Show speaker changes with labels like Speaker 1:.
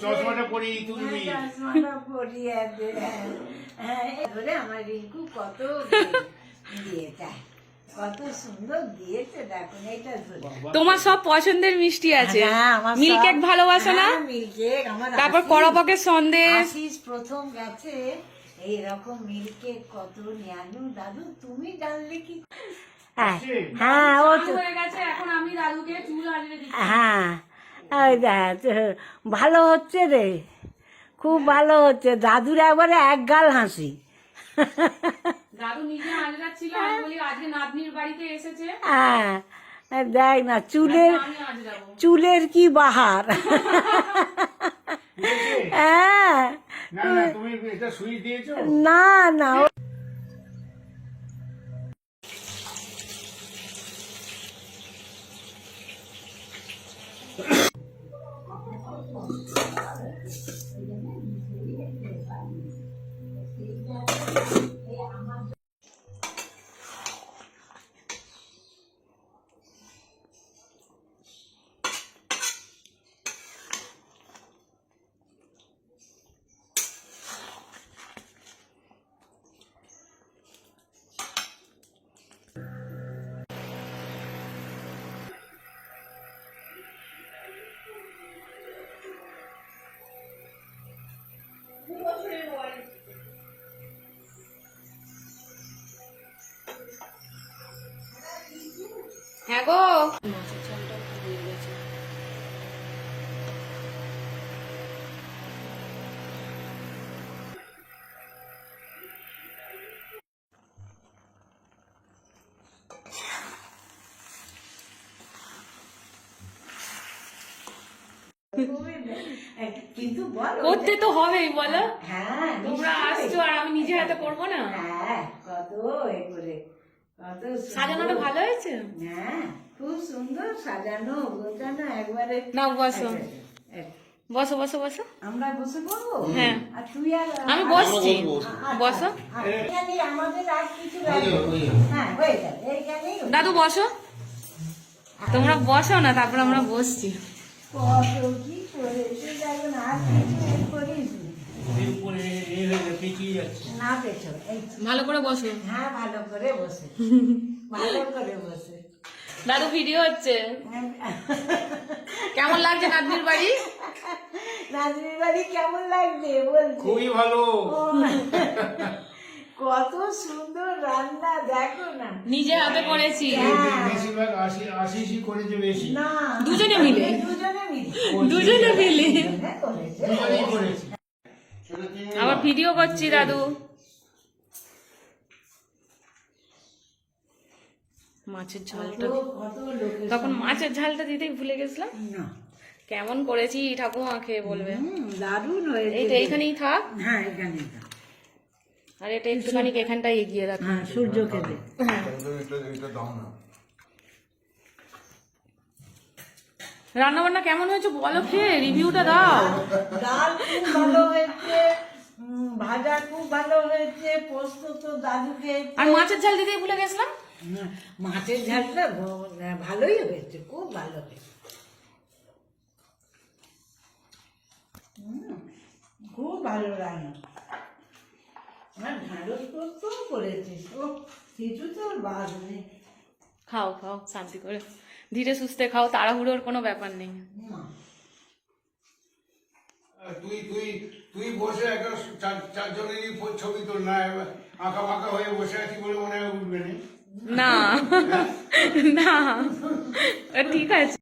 Speaker 1: চশমাটা।
Speaker 2: হ্যাঁ, চশমাটা হ্যাঁ। হ্যাঁ, এই ধরে আমার রিঙ্কু কত দিয়েছে কত সুন্দর দিয়েছে দেখুন এটা
Speaker 3: তোমার সব পছন্দের মিষ্টি আছে।
Speaker 2: হ্যাঁ,
Speaker 3: মিল্ক কেক ভালোবাসো না?
Speaker 2: মিল্ক কেক, আমার
Speaker 3: তারপর
Speaker 2: আশিস-
Speaker 3: সন্দেশ।
Speaker 2: প্রথম গেছে এইরকম মিল্ক কেক কত নিয়ানু। দাদু তুমি জানলে কি হ্যাঁ। হ্যাঁ ও তো
Speaker 3: হয়ে গেছে এখন আমি দাদুকে চুল আজরে দিচ্ছি।
Speaker 2: হ্যাঁ ভালো হচ্ছে রে। খুব ভালো হচ্ছে। দাদুর একবারে এক গাল হাসি।
Speaker 3: দাদু নিজে আজরাচ্ছিল আমি বলি আজকে নাতনির বাড়িতে এসেছে।
Speaker 2: হ্যাঁ দেখ না চুলের চুলের কি বাহার।
Speaker 1: দিয়েছে?
Speaker 2: হ্যাঁ।
Speaker 1: না না
Speaker 3: হ্যাঁ গো।
Speaker 2: কিন্তু
Speaker 3: করতে তো হবেই বলো।
Speaker 2: হ্যাঁ
Speaker 3: তোমরা আসছো আর আমি নিজে হাতে করব না?
Speaker 2: হ্যাঁ কত এ করে।
Speaker 3: সাজানোটা ভালো হয়েছে?
Speaker 2: হ্যাঁ খুব সুন্দর সাজানো গোছানো একবারে।
Speaker 3: নাও বসো। বসো বসো বসো।
Speaker 2: আমরা বসে পড়ব?
Speaker 3: হ্যাঁ।
Speaker 2: আর তুই আর
Speaker 3: আমি বসছি।
Speaker 2: আচ্ছা,
Speaker 3: বসো।
Speaker 2: আচ্ছা, আমাদের আর কিছু হ্যাঁ হয়ে যাবে
Speaker 3: দাদু বসো। তোমরা বসো না তারপর আমরা বসছি।
Speaker 2: কি করেছে দেখুন আর কিছু করিস নি।
Speaker 1: হয়ে গেছে, পিছিয়ে যাচ্ছে
Speaker 2: না পেছো
Speaker 3: ভালো করে বসো।
Speaker 2: হ্যাঁ ভালো করে বসে। ভালো করে বসে।
Speaker 3: দাদু ভিডিও হচ্ছে। কেমন লাগছে নাতনির বাড়ি?
Speaker 2: বাড়ি কেমন লাগছে বলছি।
Speaker 1: খুবই ভালো।
Speaker 2: কত সুন্দর রান্না দেখো না।
Speaker 3: নিজে হাতে করেছি।
Speaker 2: হ্যাঁ।
Speaker 1: বেশিরভাগ আশি আশিসই করেছে বেশি।
Speaker 2: না।
Speaker 3: দুজনে মিলে?
Speaker 2: দুজনে মিলে।
Speaker 3: দুজনে মিলে।
Speaker 2: করেছে।
Speaker 3: আবার ভিডিও করছি দাদু। মাছের ঝালটা তখন মাছের ঝালটা দিতেই ভুলে গেছিলাম? কেমন করেছি ঠাকুমা খেয়ে বলবে?
Speaker 2: দারুণ
Speaker 3: এইটা এইখানেই থাক।
Speaker 2: হ্যাঁ থাক।
Speaker 3: আর এটা একটুখানি এগিয়ে রাখ।
Speaker 2: হ্যাঁ সূর্যকে দে।
Speaker 3: রান্না বান্না কেমন হয়েছে বলো খেয়ে? রিভিউটা দাও।
Speaker 2: ডাল ভালো হয়েছে। ভাজা খুব ভালো হয়েছে পোস্ত তো দাদু খেয়েছে
Speaker 3: আর মাছের ঝাল দিতেই ভুলে গেছিলাম?
Speaker 2: না, মাছের ঝালটা ভালোই হয়েছে খুব ভালো হয়েছে। হুম, খুব ভালো রান্না আর ঢাঁড়স পোস্তও করেছিস ও কিছু তো বাদ নেই।
Speaker 3: খাও খাও শান্তি করে। ধীরে সুস্থে খাও তাড়াহুড়োর কোনো ব্যাপার নেই।
Speaker 1: তুই তুই তুই বসে একটা চার- চারজনেরই ছবি তোর না আঁকা বাঁকা হয়ে বসে আছি বলে মনে হয় উঠবে
Speaker 3: না? না। ঠিক আছে।